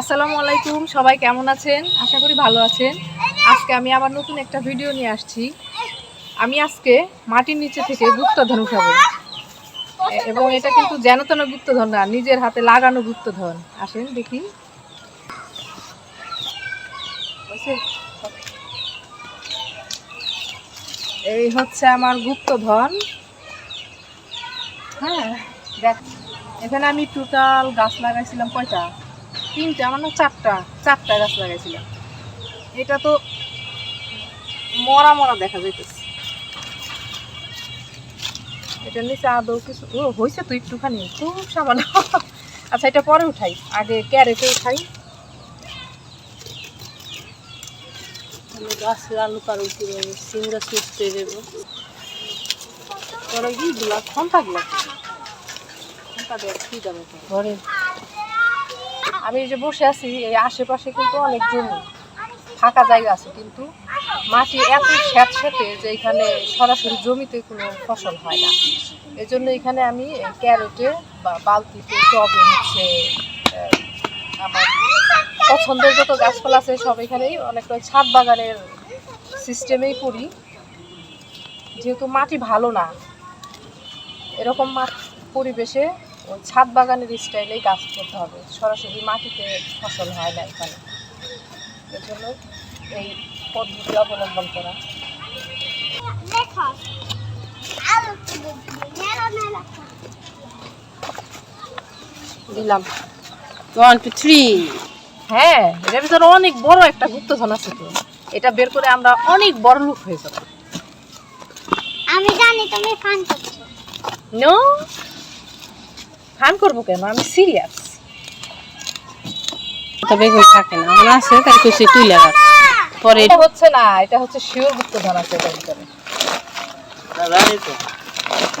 আসসালামু আলাইকুম, সবাই কেমন আছেন? আশা করি ভালো আছেন। আজকে আমি আবার নতুন একটা ভিডিও নিয়ে আসছি। আমি আজকে মাটির নিচে থেকে গুপ্তধন উঠাবো। এবং এটা কিন্তু যেন তেন গুপ্তধন না, নিজের হাতে লাগানো গুপ্তধন। আসেন দেখি। এই হচ্ছে আমার গুপ্তধন। হ্যাঁ দেখ, এখানে আমি টোটাল গাছ লাগাইছিলাম কয়টা? তিনটা আমার না চারটা চারটা গাছ লাগাইছিলাম। এটা তো মরা মরা দেখা যাইতেছে। এটা নিচে আদৌ কিছু ও হয়েছে তো একটুখানি খুব সামান্য। আচ্ছা এটা পরে উঠাই আগে ক্যারেটে উঠাই। আমি গাছে আলু পারু কীভাবে গাছ উঠতে দেবো পরে কি গুলা খন্তা গুলা? খন্তা দেওয়া কি দামে ঘরে আমি যে বসে আছি, এই আশেপাশে কিন্তু অনেক জমি, ফাঁকা জায়গা আছে, কিন্তু মাটি এত স্যাঁত স্যাঁতে যে এখানে সরাসরি জমিতে কোনো ফসল হয় না। এই জন্য এখানে আমি ক্যারেটে বা বালতিতে টবে হচ্ছে আমার পছন্দের যত গাছপালা আছে সব এখানেই অনেকটা ছাদ বাগানের সিস্টেমেই করি। যেহেতু মাটি ভালো না, এরকম মাঠ পরিবেশে ওই ছাদ বাগানের স্টাইলেই গাছ করতে হবে। সরাসরি মাটিতে ফসল হয় না এখানে। এর জন্য এই পদ্ধতি অবলম্বন করা। দিলাম। ওয়ান টু থ্রি হ্যাঁ এটার ভিতরে অনেক বড় একটা গুপ্তধন আছে তো। এটা বের করে আমরা অনেক বড় লোক হয়ে যাব। আমি জানি তুমি ফান করছ। নো ফান করব কেন? আমি সিরিয়াস তবে কই থাকে না। আমার আছে তাই কইছে তুই লাগা। পরে এটা হচ্ছে না এটা হচ্ছে শিওর গুপ্তধন আছে এটার ভিতরে। জানি তো।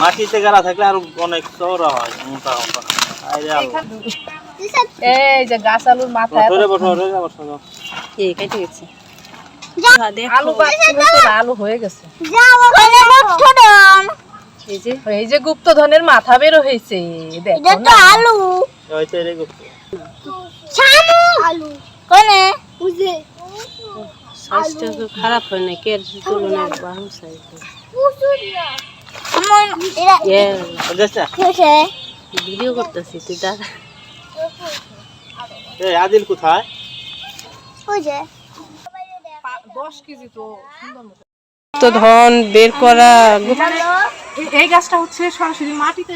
মাটিতে গাড়া থাকলে আরও অনেক চওড়া হয় মোটা মোটা। আরে আলো। এই যে গাছ আলুর মাথায় ধরে বসো ধরে বসো। এ কেটে গেছে। আলু বাড়তি আলু হয়ে গেছে। যাও ওখানে এই যে। এই যে গুপ্তধনের মাথা বেরো হয়েছে এটা দেখো না। আলু। হয়তো এটাই করতে ছানু আলু। কোনে? বুঝে সাইজটা তো খারাপ হয় না কে তুলনায় ভালো সাইজ আমার এরা এ বুঝেছে ভিডিও করতেছি তুই দাদা এই আদিল কোথায়? কেজি তো সুন্দর তো ধন বের করা এই- গাছটা হচ্ছে সরাসরি মাটিতে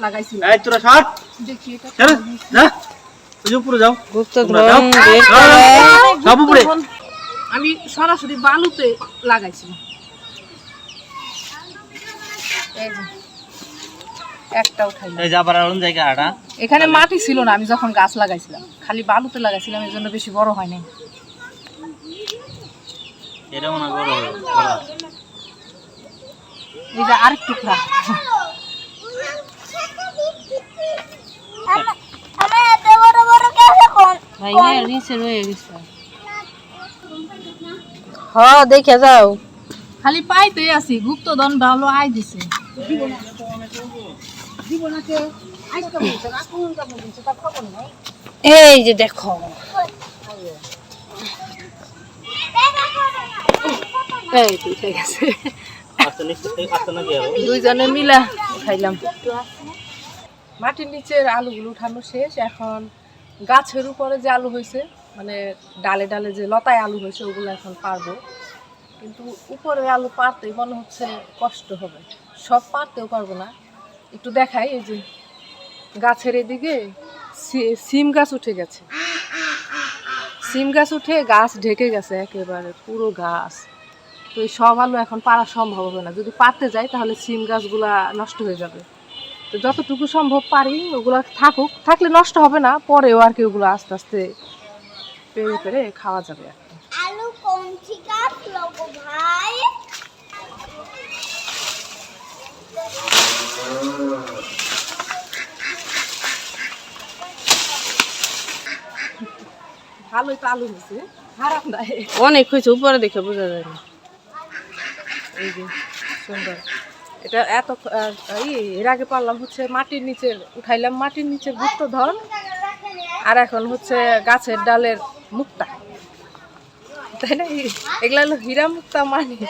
লাগাইছিল। এই তোরা ছাড় দেখি এটা যা। ওই উপরে যাও। গুপ্ত সব উপরে। আমি সরাসরি বালুতে এই যাবার জায়গা আড়া। এখানে মাটি ছিল না আমি যখন গাছ লাগাইছিলাম। খালি বালুতে লাগাইছিলাম এই জন্য বেশি বড় হয় নাই। এটা মনে বড়। এই যে আরেক টুকরা দেখে যাও। খালি পাইতে আছি ভালো আয় দিছে। এই যে দেখো। এই তো উঠে দুইজনে মিলা খাইলাম। মাটির নিচের আলুগুলো উঠানো শেষ। এখন গাছের উপরে যে আলু হয়েছে মানে ডালে ডালে যে লতায় আলু হয়েছে, ওগুলো এখন পারব। কিন্তু উপরে আলু পারতেই মনে হচ্ছে কষ্ট হবে। সব পারতেও পারব না। একটু দেখাই, এই যে গাছের এদিকে সিম গাছ উঠে গেছে। সিম গাছ উঠে গাছ ঢেকে গেছে, একেবারে পুরো গাছ। তো এই সব আলু এখন পারা সম্ভব হবে না। যদি পারতে যাই তাহলে সিম গাছগুলা নষ্ট হয়ে যাবে। তো যতটুকু সম্ভব পারি ওগুলা থাকুক। থাকলে নষ্ট হবে না পরেও আর কি ওগুলো আস্তে আস্তে পেরে পেরে খাওয়া যাবে আর কি। আলু কোন থেকে আসলো গো ভাই। ভালোই তো আলু হয়েছে খারাপ না। অনেক হয়েছে উপরে দেখে বোঝা যায় না। এই যে, সুন্দর। এটা এত এর আগে পারলাম হচ্ছে মাটির নিচের উঠাইলাম মাটির নিচের গুপ্তধন আর এখন হচ্ছে গাছের ডালের মুক্তা। তাই না? এগুলা হলো হীরা মুক্তা মানে কি?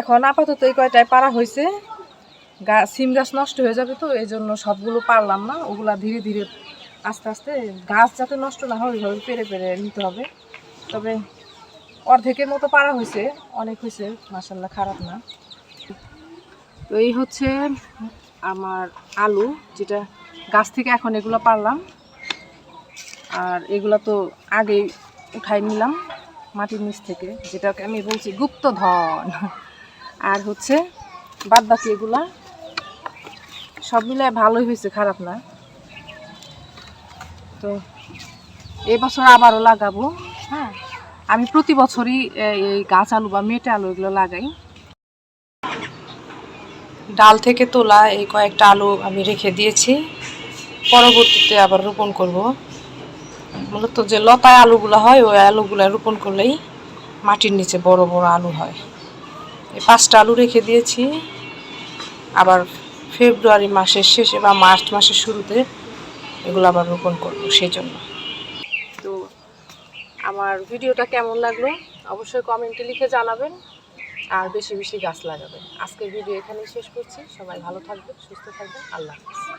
এখন আপাতত এই কয়টায় পারা হয়েছে গা, সিম গাছ নষ্ট হয়ে যাবে তো এই জন্য সবগুলো পারলাম না। ওগুলা ধীরে ধীরে আস্তে আস্তে গাছ যাতে নষ্ট না হয়, ওইভাবে পেরে পেরে নিতে হবে। তবে অর্ধেকের মতো পারা হয়েছে অনেক হয়েছে মাসাল্লাহ খারাপ না। তো এই হচ্ছে আমার আলু, যেটা গাছ থেকে এখন এগুলো পারলাম। আর এগুলো তো আগেই উঠাই নিলাম মাটির নিচ থেকে, যেটাকে আমি বলছি গুপ্তধন। আর হচ্ছে বাদ বাকি এগুলা সব মিলে ভালোই হয়েছে, খারাপ না। তো এবছর আবারও লাগাবো। হ্যাঁ আমি প্রতি বছরই এই গাছ আলু বা মেটে আলু এগুলো লাগাই। ডাল থেকে তোলা এই কয়েকটা আলু আমি রেখে দিয়েছি। পরবর্তীতে আবার রোপণ করব। মূলত যে লতায় আলুগুলো হয়, ওই আলুগুলো রোপণ করলেই মাটির নিচে বড় বড় আলু হয়। পাঁচটা আলু রেখে দিয়েছি। আবার ফেব্রুয়ারি মাসের শেষে বা মার্চ মাসের শুরুতে এগুলো আবার রোপণ করব সেই জন্য তো আমার ভিডিওটা কেমন লাগল? অবশ্যই কমেন্টে লিখে জানাবেন আর বেশি বেশি গাছ লাগাবেন। আজকের ভিডিও এখানেই শেষ করছি। সবাই ভালো থাকবেন, সুস্থ থাকবেন। আল্লাহ হাফিজ।